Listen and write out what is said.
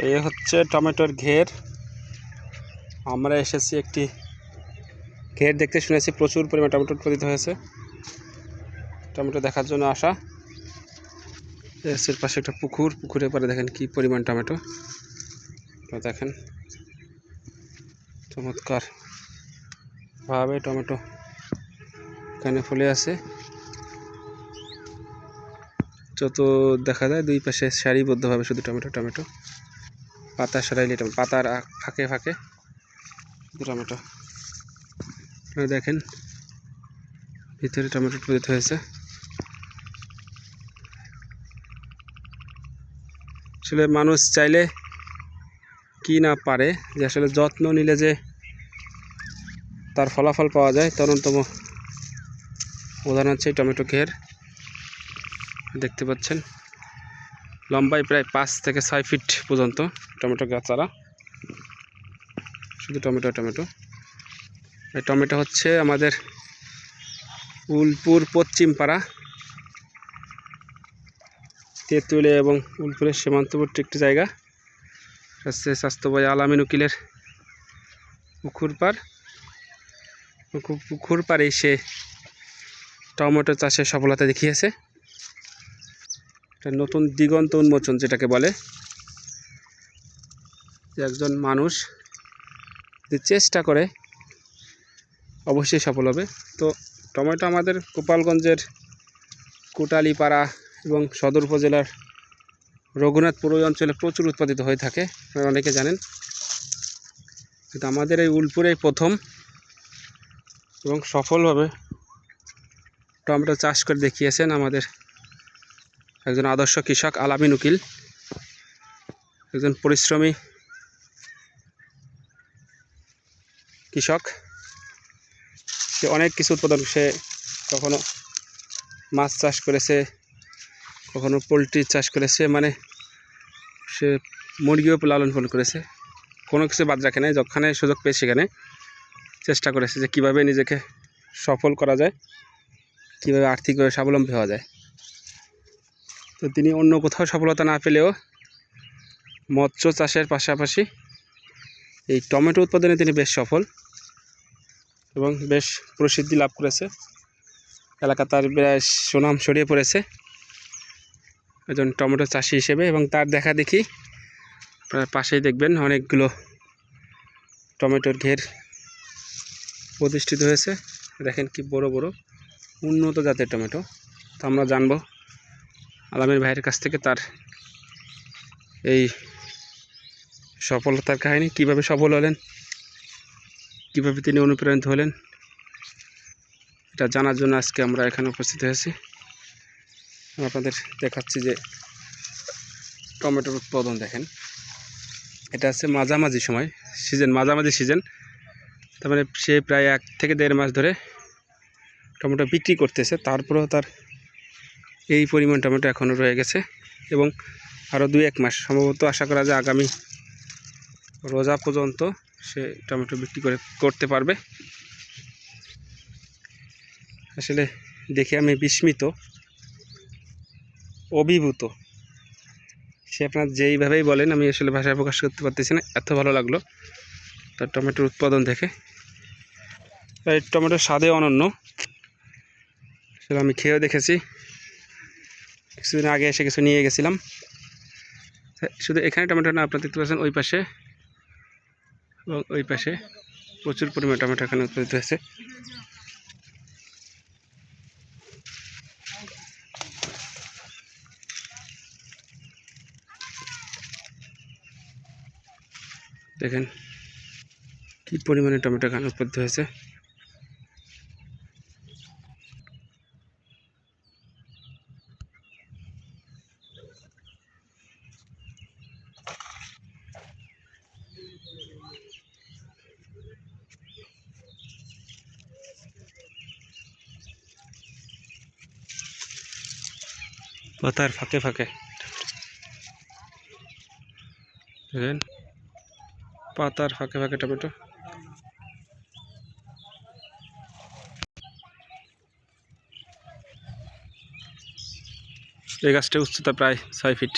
এই হচ্ছে টমেটোর ঘের। আমরা এসেছি একটি ঘের দেখতে শুনেছি, প্রচুর পরিমাণ টমেটো উৎপাদিত হয়েছে। টমেটো দেখার জন্য আসা। এর পাশে একটা পুকুর, পুকুরের পরে দেখেন কি পরিমাণ টমেটো। দেখেন, চমৎকার ভাবে টমেটো এখানে ফুলে আছে। যত দেখা যায় দুই পাশে সারিবদ্ধভাবে শুধু টমেটো টমেটো। পাতা সরাইলে টমেটো পাতার ফাঁকে ফাঁকে টমেটো। দেখেন, ভিতরে টমেটো উৎপাদিত হয়েছে। আসলে মানুষ চাইলে কি না পারে, যে আসলে যত্ন নিলে যে তার ফলাফল পাওয়া যায়, তরুণতম উদাহরণ হচ্ছে টমেটো ঘের দেখতে পাচ্ছেন? লম্বায় প্রায় পাঁচ থেকে ছয় ফিট পর্যন্ত টমেটো গাছ চারা। শুধু টমেটো টমেটো। এই টমেটো হচ্ছে আমাদের উলপুর পশ্চিম পাড়া তেঁতুলে এবং উলপুরের সীমান্তবর্তী একটি জায়গা। হচ্ছে স্বাস্থ্যবাহী আলামিন উকিলের পুকুর পাড়। পুকুর পাড়েই সে টমেটো চাষে সফলতা দেখিয়েছে। একটা নতুন দিগন্ত উন্মোচন যেটাকে বলে। যে একজন মানুষ যে চেষ্টা করে, অবশ্যই সফল হবে। তো টমেটো আমাদের গোপালগঞ্জের কোটালিপাড়া এবং সদর উপজেলার রঘুনাথপুর ওই অঞ্চলে প্রচুর উৎপাদিত হয়ে থাকে অনেকে জানেন। কিন্তু আমাদের এই উলপুরেই প্রথম এবং সফলভাবে টমেটো চাষ করে দেখিয়েছেন আমাদের একজন আদর্শ কৃষক আলামিন উকিল, একজন পরিশ্রমী কৃষক। সে অনেক কিছু উৎপাদন, সে কখনো মাছ চাষ করেছে, কখনো পোলট্রি চাষ করেছে মানে সে মুরগিও লালন পালন করেছে। কোনো কিছু বাদ রাখে নাই যখানে সুযোগ পেয়ে সেখানে চেষ্টা করেছে যে কীভাবে নিজেকে সফল করা যায়, কীভাবে আর্থিকভাবে স্বাবলম্বী হওয়া যায়। তো তিনি অন্য কোথাও সফলতা না পেলেও মৎস্য চাষের পাশাপাশি এই টমেটো উৎপাদনে তিনি বেশ সফল এবং বেশ প্রসিদ্ধি লাভ করেছে। এলাকা তার বেশ সুনাম ছড়িয়ে পড়েছে একজন টমেটো চাষি হিসেবে এবং তার দেখা দেখি আপনার পাশেই দেখবেন অনেকগুলো টমেটোর ঘের প্রতিষ্ঠিত হয়েছে। দেখেন কি বড় বড় উন্নত জাতের টমেটো। তো আমরা জানব আলামের ভাইয়ের কাছ থেকে তার এই সফলতার কাহিনী, কীভাবে সফল হলেন, কীভাবে তিনি অনুপ্রাণিত হলেন, এটা জানার জন্য আজকে আমরা এখানে উপস্থিত হয়েছি। আপনাদের দেখাচ্ছি যে টমেটোর উৎপাদন দেখেন। এটা আছে মাঝামাঝি সময়, সিজন, মাঝামাঝি সিজন। তার মানে সে প্রায় এক থেকে দেড় মাস ধরে টমেটো বিক্রি করতেছে, তারপরেও তার এই পরিমাণ টমেটো এখনও রয়ে গেছে এবং আরও দুই এক মাস। সম্ভবত আশা করা যায় আগামী রোজা পর্যন্ত সে টমেটো বিক্রি করে করতে পারবে। আসলে দেখে আমি বিস্মিত, অভিভূত। সে আপনার যেইভাবেই বলেন, আমি আসলে ভাষায় প্রকাশ করতে পারতেছি না, এত ভালো লাগল তার টমেটোর উৎপাদন দেখে। এই টমেটোর স্বাদে অনন্য। আসলে আমি খেয়েও দেখেছি। কিছুদিন আগে এসে কিছু নিয়ে গেছিলাম। শুধু এখানে টমেটো না, আপনারা দেখতে পাচ্ছেন ওই পাশে। এবং ওই পাশে প্রচুর পরিমাণে টমেটো এখানে উৎপাদিত হয়েছে। দেখেন কি পরিমাণে টমেটো এখানে উৎপাদিত হয়েছে। পাতার ফাঁকে ফাঁকে। দেখেন পাতার ফাঁকে ফাঁকে টমেটো। এই গাছটার উচ্চতা প্রায় ছয় ফিট।